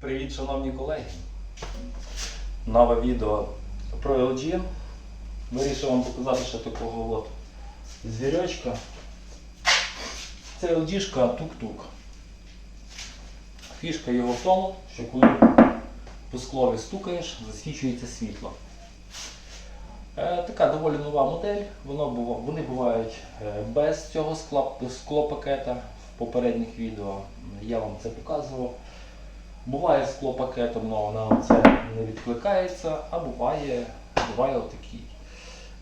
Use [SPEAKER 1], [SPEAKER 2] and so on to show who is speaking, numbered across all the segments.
[SPEAKER 1] Привіт, шановні колеги! Нове відео про LG. Вирішив вам показати ще такого от звірячка. Це LG тук-тук. Фішка його в тому, що коли по склові стукаєш, засвічується світло. Е, така доволі нова модель. Воно бува- вони бувають е, без цього склопакета в попередніх відео. Я вам це показував. Буває скло пакетом, але на це не відкликається, а буває, буває отакий.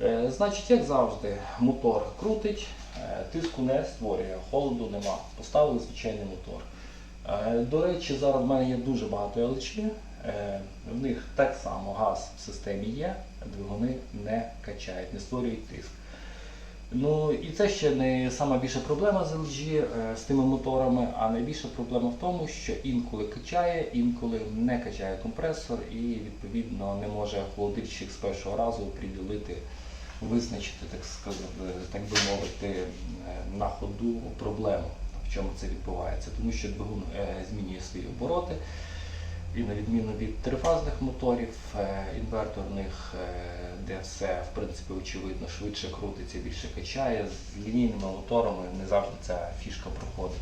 [SPEAKER 1] Е, значить, як завжди, мотор крутить, е, тиску не створює, холоду нема. Поставили звичайний мотор. Е, до речі, зараз в мене є дуже багато LG. Е, в них так само газ в системі є, двигуни не качають, не створюють тиск. Ну і це ще не сама більша проблема з LG е, з тими моторами, а найбільша проблема в тому, що інколи качає, інколи не качає компресор і відповідно не може холодильщик з першого разу приділити, визначити, так сказати, так би мовити, е, на ходу проблему, в чому це відбувається. Тому що двигун е, змінює свої обороти. На відміну від трифазних моторів, е, інверторних, е, де все в принципі очевидно швидше крутиться, більше качає, з лінійними моторами не завжди ця фішка проходить.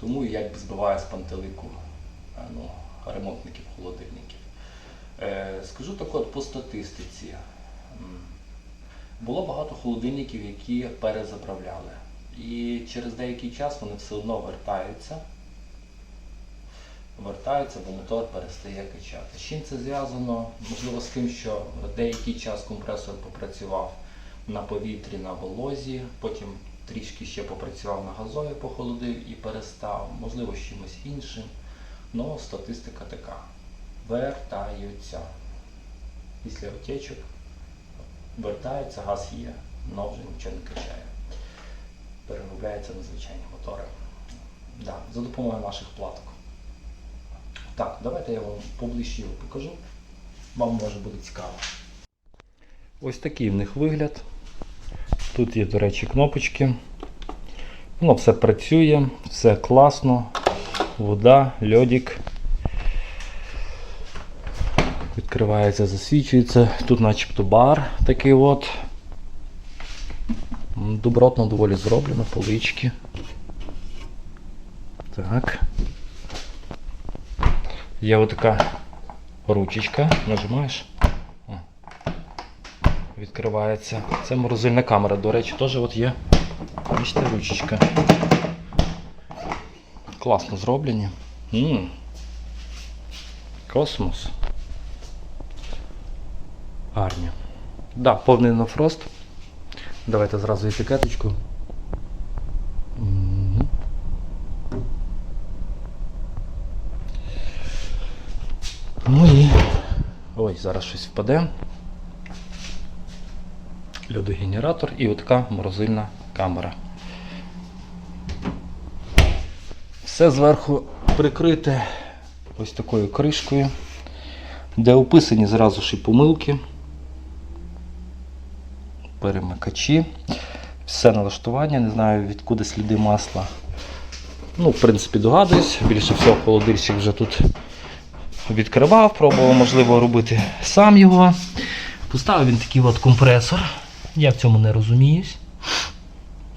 [SPEAKER 1] Тому і якби збиває з пантелику е, ну, ремонтників холодильників. Скажу так от по статистиці. Було багато холодильників, які перезаправляли. І через деякий час вони все одно вертаються вертаються, бо мотор перестає качати. З чим це зв'язано? Можливо, з тим, що деякий час компресор попрацював на повітрі, на волозі, потім трішки ще попрацював на газові, похолодив і перестав, можливо, з чимось іншим. Ну, статистика така. Вертаються. Після отечок вертаються, газ є, але вже нічого не качає. Переробляється на звичайні мотори. Да, за допомогою наших платок. Так, давайте я вам поближче його покажу. Вам може буде цікаво. Ось такий в них вигляд. Тут є, до речі, кнопочки. Воно все працює, все класно. Вода, льодик. Відкривається, засвічується. Тут начебто бар такий от. Добротно доволі зроблено, полички. Так. Є отака ручечка, нажимаєш. Відкривається. Це морозильна камера, до речі, теж от є. Бачите, ручечка. Класно зроблені. м Космос. Гарні. Да, повний нафрост. Давайте зразу етикеточку. Мгм. Ну і. Ой, зараз щось впаде. Льодогенератор і отака морозильна камера. Все зверху прикрите ось такою кришкою, де описані зразу ж і помилки, перемикачі, все налаштування, не знаю відкуди сліди масла. Ну, в принципі, догадуюсь, більше всього холодильщик вже тут відкривав, пробував, можливо, робити сам його. Поставив він такий от компресор. Я в цьому не розуміюсь.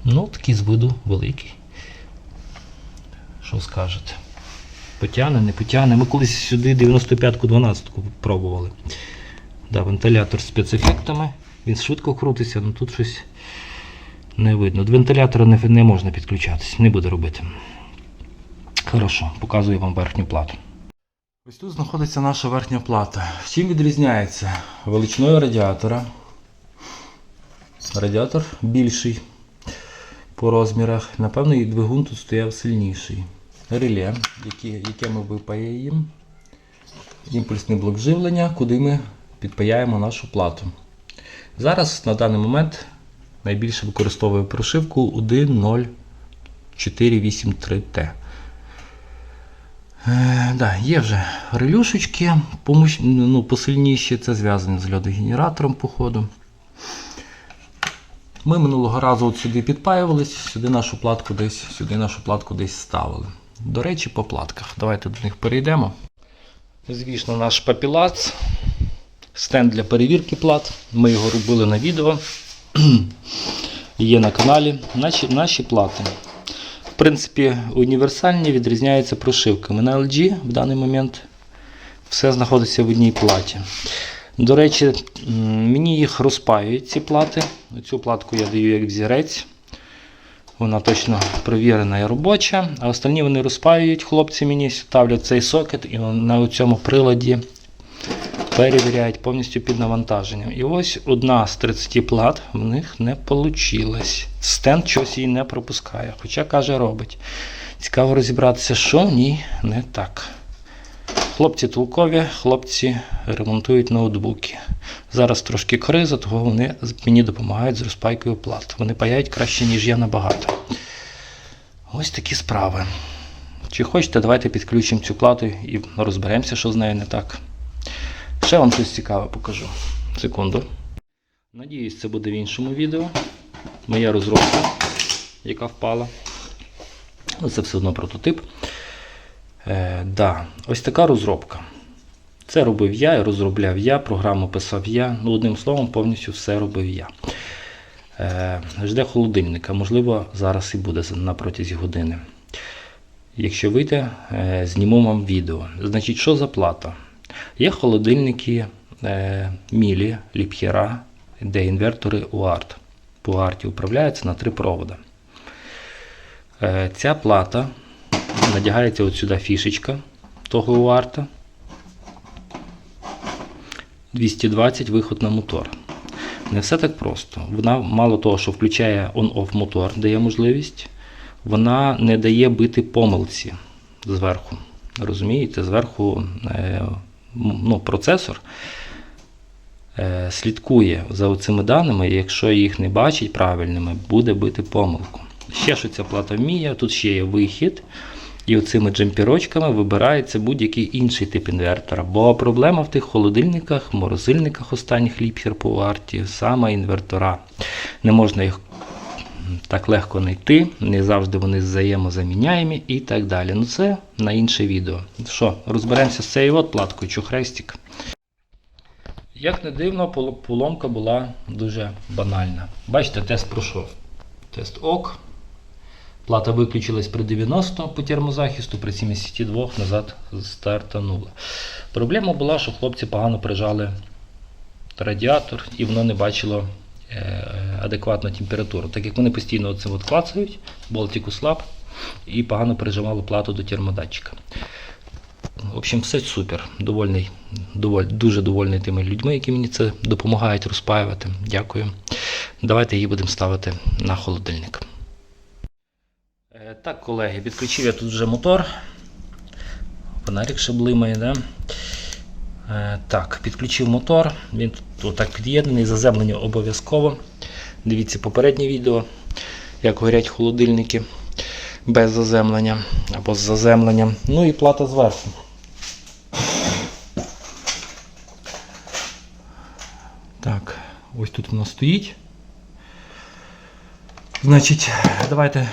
[SPEAKER 1] Ну, такий з виду великий. Що скажете? Потягне, не потягне. Ми колись сюди 95-ку 12-ку пробували. Да, вентилятор з спецефектами. Він швидко крутиться, але тут щось не видно. До вентилятора не, не можна підключатись, не буде робити. Хорошо, показую вам верхню плату. Ось тут знаходиться наша верхня плата. Чим відрізняється? Величиною радіатора. Радіатор більший по розмірах. Напевно, і двигун тут стояв сильніший. Реле, яке, ми випаяємо. Імпульсний блок живлення, куди ми підпаяємо нашу плату. Зараз на даний момент найбільше використовую прошивку 1.0.483T. Е, да, є вже релюшечки, ну, посильніші, це зв'язано з льодогенератором, походу. Ми минулого разу от сюди підпаювались, сюди нашу платку десь, сюди нашу платку десь ставили. До речі, по платках. Давайте до них перейдемо. Звісно, наш папілац. Стенд для перевірки плат. Ми його робили на відео. Є на каналі. Наші, наші плати. Принципі, універсальні відрізняються прошивками. На LG в даний момент все знаходиться в одній платі. До речі, мені їх розпаюють ці плати. Цю платку я даю як взірець. Вона точно провірена і робоча. А останні вони розпаюють, хлопці мені ставлять цей сокет і на цьому приладі перевіряють повністю під навантаженням. І ось одна з 30 плат в них не вийшло. Стенд щось її не пропускає, хоча каже, робить. Цікаво розібратися, що в ній не так. Хлопці толкові, хлопці ремонтують ноутбуки. Зараз трошки криза, того вони мені допомагають з розпайкою плат. Вони паяють краще, ніж я набагато. Ось такі справи. Чи хочете, давайте підключимо цю плату і розберемося, що з нею не так. Ще вам щось цікаве покажу. Секунду. Надіюсь, це буде в іншому відео. Моя розробка, яка впала. Це все одно прототип. Е, да, ось така розробка. Це робив я, розробляв я, програму писав я. Ну, одним словом, повністю все робив я. Е, жде холодильника, можливо, зараз і буде на протязі години. Якщо вийде, е, зніму вам відео. Значить, що за плата? Є холодильники е, Мілі, Ліпхера, де інвертори UART. По UART управляються на три провода. Е, ця плата надягається от сюди фішечка того UART. 220 виход на мотор. Не все так просто. Вона мало того, що включає on-off мотор, дає можливість, вона не дає бити помилці зверху. Розумієте, зверху е, ну, процесор е, слідкує за цими даними, і якщо їх не бачить правильними, буде бити помилку. Ще що ця плата вміє, тут ще є вихід. І оцими джемпірочками вибирається будь-який інший тип інвертора. Бо проблема в тих холодильниках, морозильниках останніх ліпхер по варті, саме інвертора. Не можна їх так легко знайти, не завжди вони взаємозаміняємі і так далі. Ну це на інше відео. Що, розберемося з цією от платкою чухрестик. Як не дивно, поломка була дуже банальна. Бачите, тест пройшов. Тест ок. Плата виключилась при 90 по термозахисту, при 72 назад стартанула. Проблема була, що хлопці погано прижали радіатор і воно не бачило адекватну температуру. Так як вони постійно це от клацають, болтик услаб і погано прижимало плату до термодатчика. В общем, все супер. Довольний, доволь, дуже довольний тими людьми, які мені це допомагають розпаювати. Дякую. Давайте її будемо ставити на холодильник. Е, Так, колеги, відключив я тут вже мотор. Фонарик ще блимає, да? Е, Так, підключив мотор. Він тут отак під'єднаний, заземлення обов'язково. Дивіться попереднє відео, як горять холодильники без заземлення або з заземленням. Ну і плата зверху. Так, ось тут воно стоїть. Значить, давайте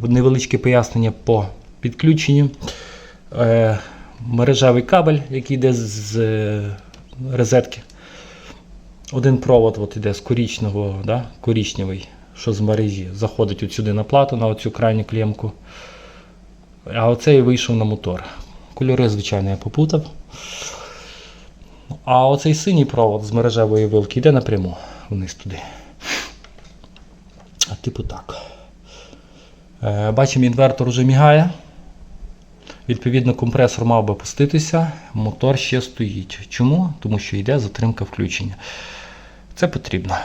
[SPEAKER 1] невеличке пояснення по підключенню. Мережевий кабель, який йде з, е, розетки. Один провод от іде з корічного, да, корічневий, що з мережі, заходить от сюди на плату, на оцю крайню клемку. А оцей вийшов на мотор. Кольори, звичайно, я попутав. А оцей синій провод з мережевої вилки йде напряму вниз туди. А типу так. Е, Бачимо, інвертор вже мігає. Відповідно, компресор мав би пуститися, мотор ще стоїть. Чому? Тому що йде затримка включення. Це потрібно.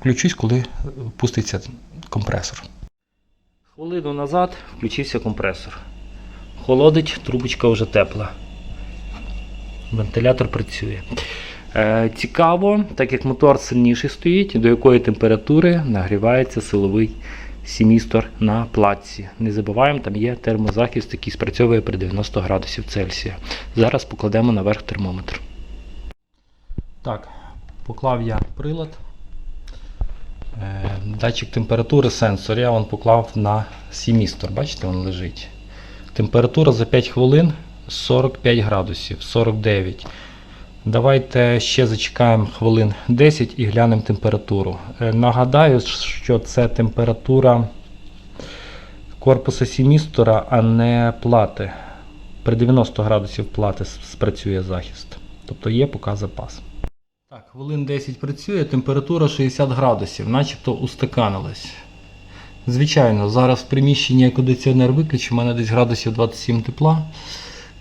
[SPEAKER 1] Включусь, коли пуститься компресор. Хвилину назад включився компресор. Холодить, трубочка вже тепла. Вентилятор працює. Е, цікаво, так як мотор сильніший стоїть, до якої температури нагрівається силовий сімістор на платці. Не забуваємо, там є термозахист, який спрацьовує при 90 градусів Цельсія. Зараз покладемо наверх термометр. Так, поклав я прилад. Е, Датчик температури сенсор я вон поклав на сімістор. Бачите, він лежить. Температура за 5 хвилин 45 градусів, 49. Давайте ще зачекаємо хвилин 10 і глянемо температуру. Е, Нагадаю, що це температура корпуса сімістора, а не плати. При 90 градусів плати спрацює захист. Тобто є поки запас. Так, хвилин 10 працює, температура 60 градусів, начебто устаканилась. Звичайно, зараз в приміщенні кондиціонер виключу, у мене десь градусів 27 тепла.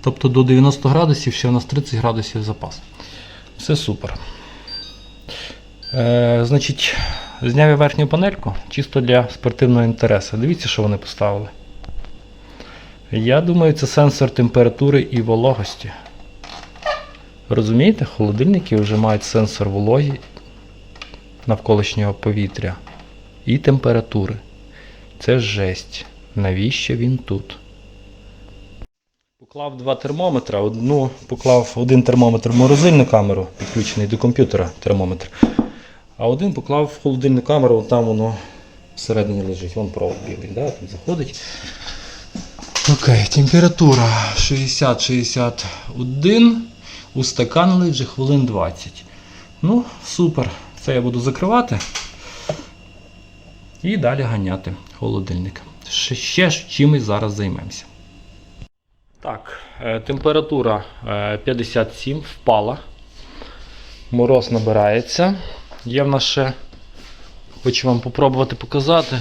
[SPEAKER 1] Тобто до 90 градусів ще у нас 30 градусів запас. Все супер. Е, значить, зняв я верхню панельку чисто для спортивного інтересу. Дивіться, що вони поставили. Я думаю, це сенсор температури і вологості. Розумієте, холодильники вже мають сенсор вологі навколишнього повітря і температури. Це жесть. Навіщо він тут? Поклав два термометри. Одну поклав один термометр в морозильну камеру, підключений до комп'ютера термометр. А один поклав в холодильну камеру, там воно всередині лежить. Вон провод білий, да? тут заходить. Окей, температура 60-61. Устаканили вже хвилин 20. Ну, супер. Це я буду закривати. І далі ганяти холодильник. Ще, чимось зараз займемося. Так, е, температура е, 57 впала. Мороз набирається. Є в нас ще, хочу вам попробувати показати.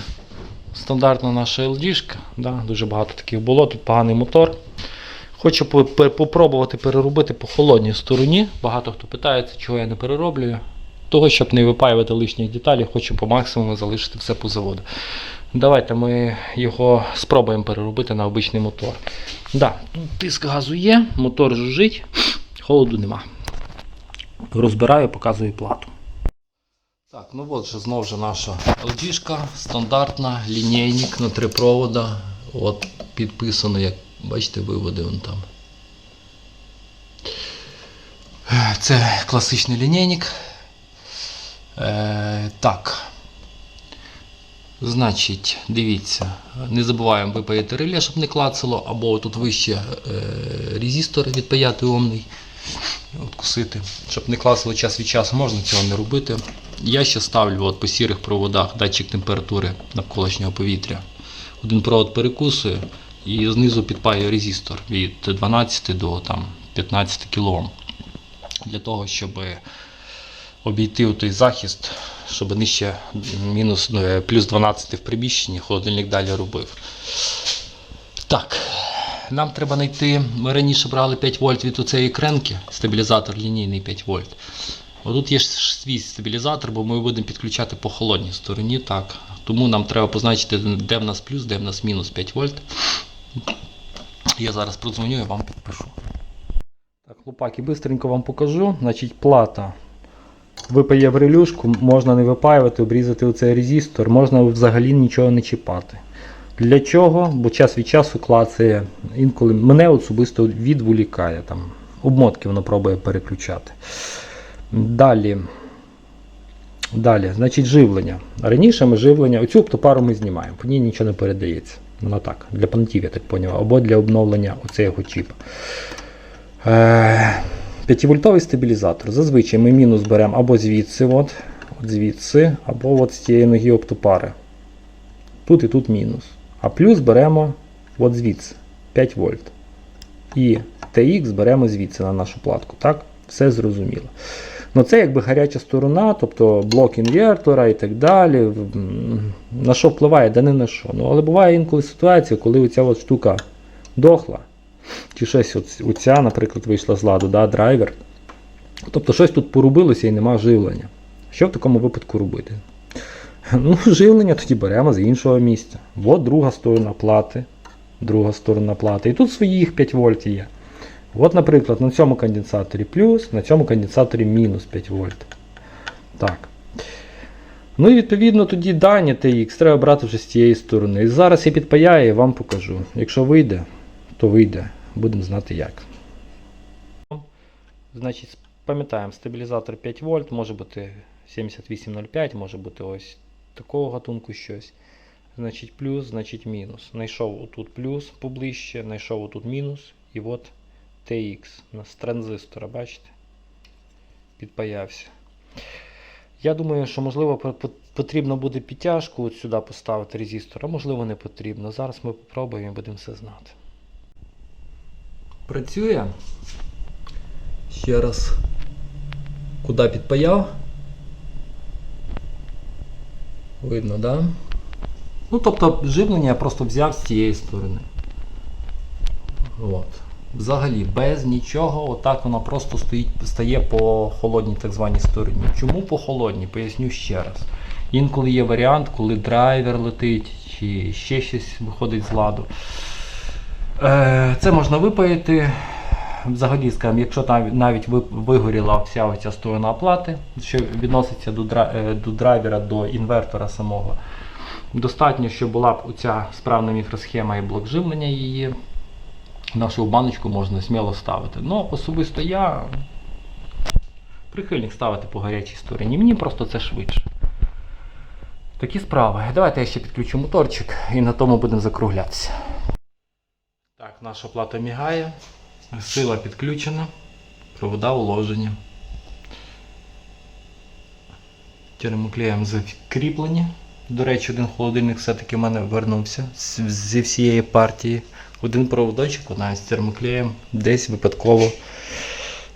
[SPEAKER 1] Стандартна наша LD, да, дуже багато таких було, тут поганий мотор. Хочу попробувати переробити по холодній стороні. Багато хто питається, чого я не перероблюю. Того, щоб не випаювати лишніх деталей, хочу по максимуму залишити все по заводу. Давайте ми його спробуємо переробити на обичний мотор. Да, тут тиск газу є, мотор жужжить, холоду нема. Розбираю, показую плату. Так, ну от же знову ж наша LG, стандартна, лінійник на три провода. От підписано, як бачите, виводи вон там. Це класичний лінійник. Е, так. Значить, дивіться, не забуваємо випаяти реле, щоб не клацало, або тут вище е, резистор відпаяти омний. Откусити, щоб не клацало час від часу, можна цього не робити. Я ще ставлю от, по сірих проводах датчик температури навколишнього повітря. Один провод перекусую і знизу підпаю резистор від 12 до там, 15 кОм. Для того, щоб обійти той захист, щоб нижче мінус, ну, е, плюс 12 в приміщенні, холодильник далі робив. Так, нам треба знайти. Ми раніше брали 5 вольт від оцеї кренки, стабілізатор лінійний 5 вольт. Отут є свій стабілізатор, бо ми його будемо підключати по холодній стороні. так. Тому нам треба позначити, де в нас плюс, де в нас мінус 5 вольт. Я зараз продзвоню і вам підпишу. Так, хлопаки, бистренько вам покажу. Значить, плата випає в релюшку, можна не випаювати, обрізати оцей резистор, можна взагалі нічого не чіпати. Для чого? Бо час від часу клацає, інколи мене особисто відволікає. Там, обмотки воно пробує переключати. Далі. Далі, значить, живлення. Раніше ми живлення, оцю оптопару ми знімаємо, по ній нічого не передається. Вона так, для понтів, я так поняв, або для обновлення оцього чіпа. Е, 5-вольтовий стабілізатор. Зазвичай ми мінус беремо або звідси, от, от звідси, або от з цієї ноги оптопари. Тут і тут мінус. А плюс беремо от звідси 5 вольт. І TX беремо звідси на нашу платку. Так? Все зрозуміло. Ну це якби гаряча сторона, тобто блок інвертора і так далі. На що впливає, да не на що. Ну, але буває інколи ситуація, коли оця от штука дохла, чи щось оця, наприклад, вийшла з ладу, да, драйвер. Тобто щось тут порубилося і нема живлення. Що в такому випадку робити? Ну, живлення тоді беремо з іншого місця. От друга сторона плати. Друга сторона плати. І тут своїх 5 вольт є. От, наприклад, на цьому конденсаторі плюс, на цьому конденсаторі мінус 5 вольт. Так. Ну і відповідно тоді дані TX треба брати вже з цієї сторони. І зараз я підпаяю і вам покажу. Якщо вийде, то вийде. Будемо знати як. Значить, пам'ятаємо, стабілізатор 5 вольт, може бути 7805, може бути ось такого гатунку щось. Значить плюс, значить мінус. Знайшов отут плюс поближче, знайшов отут мінус. І от TX нас транзистора, бачите? Підпаявся. Я думаю, що можливо по- по- потрібно буде підтяжку от сюди поставити резистор, а можливо не потрібно. Зараз ми попробуємо і будемо все знати. Працює. Ще раз. Куди підпаяв? Видно, да? Ну, тобто живлення я просто взяв з цієї сторони. От. Взагалі, без нічого, отак воно просто стоїть, стає по холодній так званій стороні. Чому по холодній? Поясню ще раз. Інколи є варіант, коли драйвер летить, чи ще щось виходить з ладу. Е, Це можна випаяти. Взагалі, скажімо, якщо там навіть вигоріла вся оця сторона плати, що відноситься е, до драйвера, до інвертора самого, достатньо, щоб була б оця справна мікросхема і блок живлення її. Нашу баночку можна сміло ставити. Ну, особисто я прихильник ставити по гарячій стороні. Мені просто це швидше. Такі справи. Давайте я ще підключу моторчик і на тому будемо закруглятися. Наша плата мігає. Сила підключена. Провода уложені. Термоклеєм закріплені. До речі, один холодильник все-таки в мене вернувся зі всієї партії. Один проводочок навіть з термоклеєм десь випадково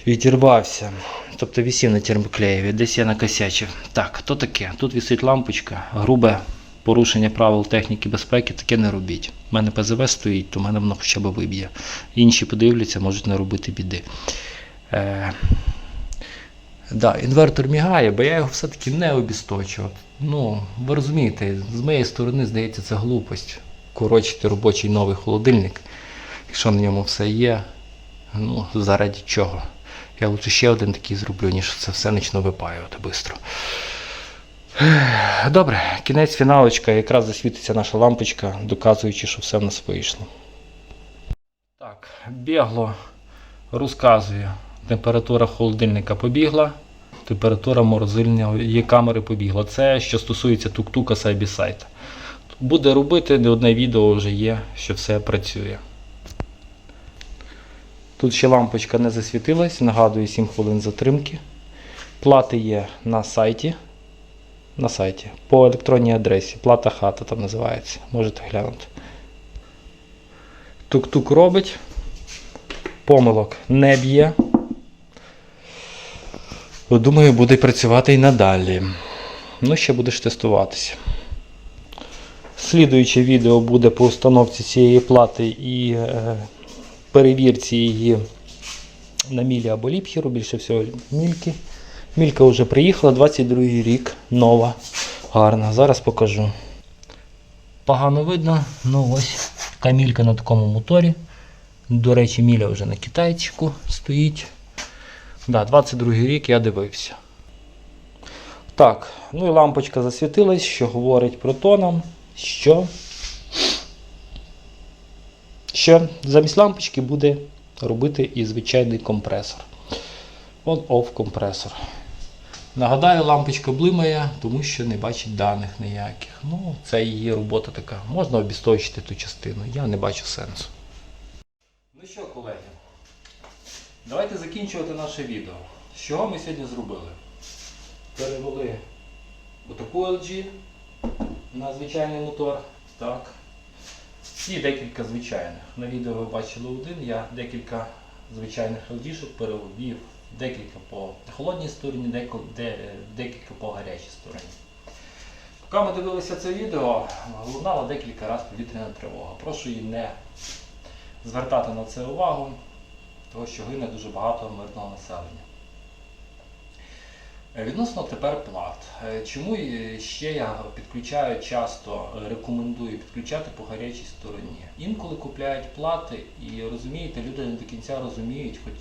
[SPEAKER 1] відірвався. Тобто висів на термоклеєві, десь я накосячив. Так, то таке? Тут висить лампочка, грубе порушення правил техніки безпеки, таке не робіть. У мене ПЗВ стоїть, то в мене воно хоча б виб'є. Інші подивляться, можуть не робити біди. Е, да, інвертор мігає, бо я його все-таки не обісточував. Ну, ви розумієте, з моєї сторони, здається, це глупость. Корочити робочий новий холодильник, якщо на ньому все є. Ну, заради чого? Я лучше ще один такий зроблю, ніж це все почну випаювати швидко. Добре, кінець фіналочка, якраз засвітиться наша лампочка, доказуючи, що все в нас вийшло. Так, бігло розказує. Температура холодильника побігла, температура морозильної камери побігла. Це що стосується тук-тука сайбі сайта. Буде робити, не одне відео вже є, що все працює. Тут ще лампочка не засвітилась, нагадую 7 хвилин затримки. Плати є на сайті. На сайті. По електронній адресі. Плата хата там називається. Можете глянути. Тук-тук робить. Помилок не б'є. Думаю, буде працювати і надалі. Ну, ще будеш тестуватися. Слідуюче відео буде по установці цієї плати і е, перевірці її на мілі або ліпхеру, більше всього мільки. Мілька вже приїхала, 22 рік, нова, гарна. Зараз покажу. Погано видно, ну ось така мілька на такому моторі. До речі, міля вже на китайчику стоїть. Да, 22 рік я дивився. Так, ну і лампочка засвітилась, що говорить про то що, що замість лампочки буде робити і звичайний компресор. On-off компресор. Нагадаю, лампочка блимає, тому що не бачить даних ніяких. Ну, це її робота така. Можна обісточити ту частину. Я не бачу сенсу. Ну що, колеги, давайте закінчувати наше відео. Що ми сьогодні зробили? Перевели отаку LG на звичайний мотор. Так. І декілька звичайних. На відео ви бачили один, я декілька звичайних LG перевів декілька по холодній стороні, декілька по гарячій стороні. Поки ми дивилися це відео, лунала декілька разів повітряна тривога. Прошу її не звертати на це увагу, тому що гине дуже багато мирного населення. Е, Відносно тепер плат. Е, Чому е, ще я підключаю часто, рекомендую підключати по гарячій стороні. Інколи купляють плати і розумієте, люди не до кінця розуміють, хоч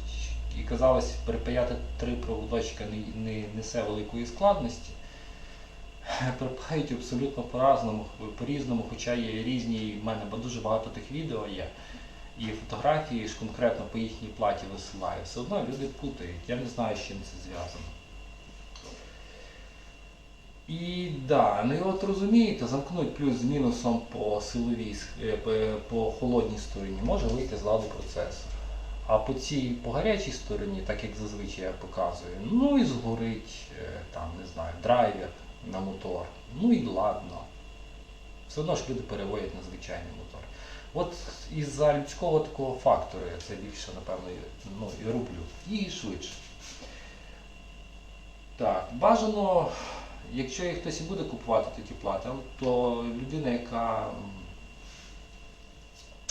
[SPEAKER 1] і казалось, перепаяти три проводочка не, не несе великої складності. Перепають абсолютно по-разному, по-різному, хоча є різні, в мене дуже багато тих відео є. І фотографії ж конкретно по їхній платі висилаю. Все одно люди путають. Я не знаю, з чим це зв'язано. І да, ну і от розумієте, замкнуть плюс з мінусом по силовій, е, по- холодній стороні може вийти з ладу процесор. А по цій по гарячій стороні, так як зазвичай я показую, ну і згорить е, там, не знаю, драйвер на мотор. Ну і ладно. Все одно ж люди переводять на звичайний мотор. От із-за людського такого фактору я це більше, напевно, ну, і роблю. І швидше. Так, бажано, якщо їх хтось і буде купувати такі плати, то людина, яка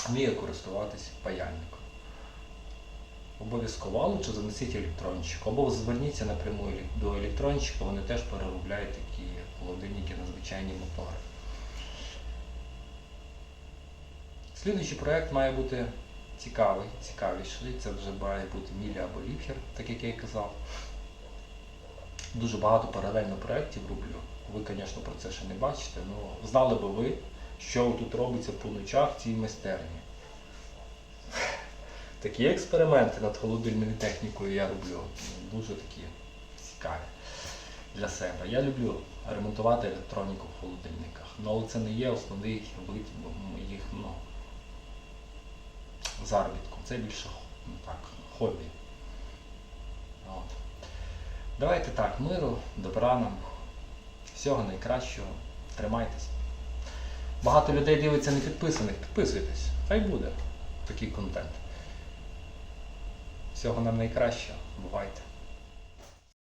[SPEAKER 1] вміє користуватися паяльником. Обов'язково, лучше занесіть електрончик. Або зверніться напряму до електрончика, вони теж переробляють такі холодильники на звичайні мотори. Слідуючий проект має бути цікавий, цікавіший. Це вже має бути Міля або Ліпхер, так як я і казав. Дуже багато паралельно проєктів роблю. Ви, звісно, про це ще не бачите, але знали би ви, що тут робиться по ночах в цій майстерні. Такі експерименти над холодильною технікою я роблю. Дуже такі цікаві для себе. Я люблю ремонтувати електроніку в холодильниках. Ну, але це не є основний вид моїх ну, заробітку. Це більше ну, так, хобі. От. Давайте так, миру, добра нам, всього найкращого. Тримайтесь. Багато людей дивиться не підписаних. Підписуйтесь. Хай буде такий контент. Всього нам найкращого. Бувайте.